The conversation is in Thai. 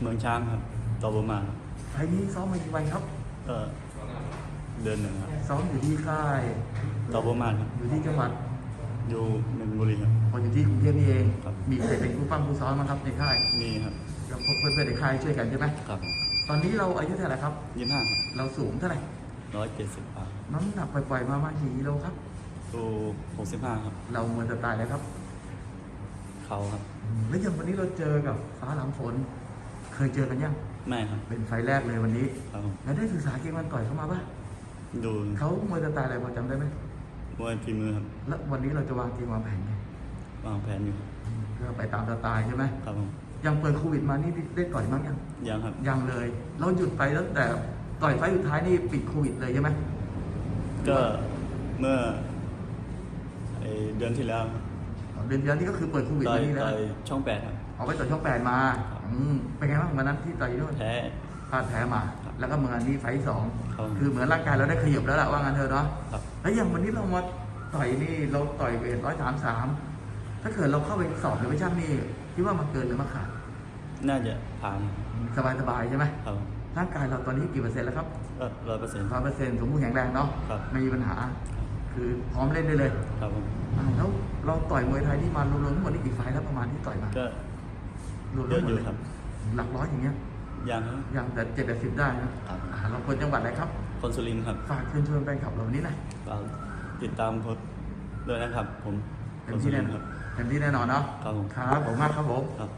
เมืองช้างครับต่อประมาณครับไฟล์นี้ซ้อมมากี่วันครับ ก็เดือนหนึ่งครับซ้อมอยู่ที่ค่ายต่อประมาณครับอยู่ที่จังหวัดอยู่มินบุรีครับ พออยู่ที่กรุงเทพนี่เอง ครับ มีใครเป็นผู้ฟังผู้ซ้อมมั้างครับในค่ายนี่ครับแล้วพวกเพื่อนๆในค่ายช่วยกันใช่ไหมครับตอนนี้เราอายุเท่าไหร่ครับ ยี่ห้าครับเราสูงเท่าไหร่ ร้อยเจ็ดสิบปาน้ำหนักปล่อยๆมามากี่กิโลครับ ตัวหกสิบห้าครับ เรามวยสไตล์แล้วครับ เขาครับอืมแล้วอย่างวันนี้เราเจอกับฟ้าหลังฝนเค ยเจอกันยังไม่ครับ เป็นไฟล์แรกเลยวันนี้ ครับผมแล้วได้ศึกษาเกมวันต่อยเข้ามาปะดูเขามวยสไตล์อะไรพอจำได้ไหมมวยฝีมือครับแล้ววันนี้เราจะวางเกมวางแผนไงวางแผนอยู่ครับเพื่อไปตามสไตล์ใช่ไหมครับผมยังเปิดโควิดมานี่ได้ต่อยมั้งยังยังครับยังเลย เราหยุดไปตั้งแต่ต่อยไฟล์สุดท้ายนี่ปิดโควิดเลยใช่ไหมก็เมื่อไอเดือนที่แล้วอ๋อ เดือนเดียวนี่ก็คือเปิดโควิดต่อมายนี่แล้วต่อยช่องแปดครับ เอาไปต่อยช่องแปดมาครับอืมเป็นไงบ้างวันนั้นที่ต่อยด้วยแพ้ พลาดแพ้มา ครับแล้วก็เมืองนี้ไฟท์สองครับคือเหมือนร่างกายเราได้ขยับแล้วล่ะว่างั้นเถอะเนาะครับ แล้วอย่างวันนี้เรามาต่อยนี่เราต่อยเวทร้อยสามสามถ้าเกิดเราเข้าไปสอบหรือไปช่างนี่คิดว่ามันเกินหรือมาขาดน่าจะผ่านสบายสบายๆใช่ไหมครับผมร่างกายเราตอนนี้กี่เปอร์เซ็นต์แล้วครับก็ร้อยเปอร์เซ็นต์ ร้อยเปอร์เซ็นต์สมบูรณ์แข็งแรงเนาะครับ ไม่มีปัญหา คือพร้อมเล่นได้เลยครับผมอ่าแล้ว เราต่อยมวยไทยนี่มารวมๆทั้งหมดนี่กี่ไฟล์แล้วประมาณที่ต่อยมาก็รวมเยอะทั้งหมอดยู่เลยครับ หลักร้อยอย่างเงี้ยยังครับยังแต่เจ็ดแปดสิบได้นะครับอ่าเราคนจังหวัดอะไรครับ คนสุรินทร์ครับฝากเชิญชวนแฟนคลับเราวันนี้หนะฝากติดตามโพสต์ด้วยนะครับ ผมเต็คมนสุที่ริแน่นทร์นคอรันบ เต็มที่แน่นอนเนาะครับผม ครับผมมากครับผม ครับ